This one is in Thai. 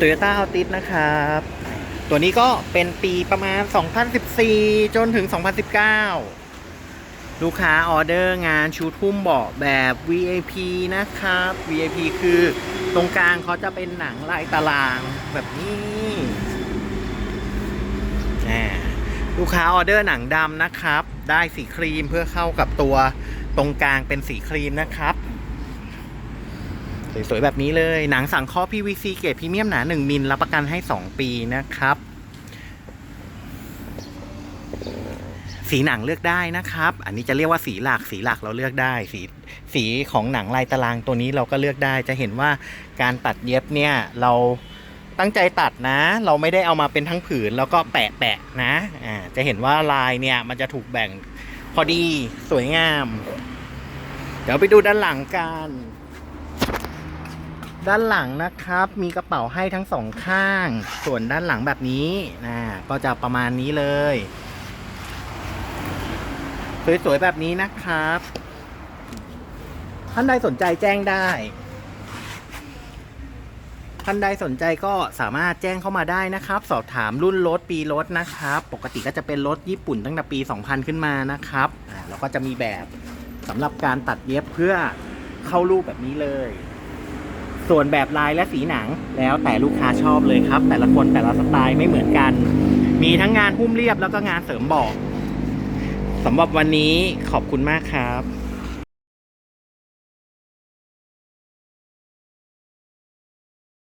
Toyota a l t i s นะครับ ตัวนี้ก็เป็นปีประมาณ 2014 จนถึง 2019 ลูกค้าออเดอร์งานชูทุ่มเบาะแบบ VIP นะครับ VIP คือตรงกลางเขาจะเป็นหนังลายตารางแบบนี้อ่ลูกค้าออเดอร์หนังดำนะครับ ได้สีครีมเพื่อเข้ากับตัวตรงกลางเป็นสีครีมนะครับ สวยๆแบบนี้เลย หนังสังเคราะห์ PVC เกรดพรีเมียมหนา 1 มิลรับประกันให้ 2 ปีนะครับ สีหนังเลือกได้นะครับ อันนี้จะเรียกว่าสีหลักสีหลักเราเลือกได้ สีสีของหนังลายตารางตัวนี้เราก็เลือกได้ จะเห็นว่าการตัดเย็บเนี่ยเราตั้งใจตัดนะ เราไม่ได้เอามาเป็นทั้งผืนแล้วก็แปะแปะนะอ่าจะเห็นว่าลายเนี่ยมันจะถูกแบ่งพอดีสวยงาม เดี๋ยวไปดูด้านหลังกัน ด้านหลังนะครับมีกระเป๋าให้ทั้งสองข้าง ส่วนด้านหลังแบบนี้นะก็จะประมาณนี้เลย สวยๆแบบนี้นะครับท่านใดสนใจแจ้งได้ท่านใดสนใจก็สามารถแจ้งเข้ามาได้นะครับ สอบถามรุ่นรถปีรถนะครับ ปกติก็จะเป็นรถญี่ปุ่นตั้งแต่ปี 2000 ขึ้นมานะครับแล้วก็จะมีแบบสำหรับการตัดเย็บเพื่อเข้ารูปแบบนี้เลย ส่วนแบบลายและสีหนังแล้วแต่ลูกค้าชอบเลยครับ แต่ละคนแต่ละสไตล์ไม่เหมือนกัน มีทั้งงานหุ้มเรียบแล้วก็งานเสริมบอกสำหรับวันนี้ขอบคุณมากครับ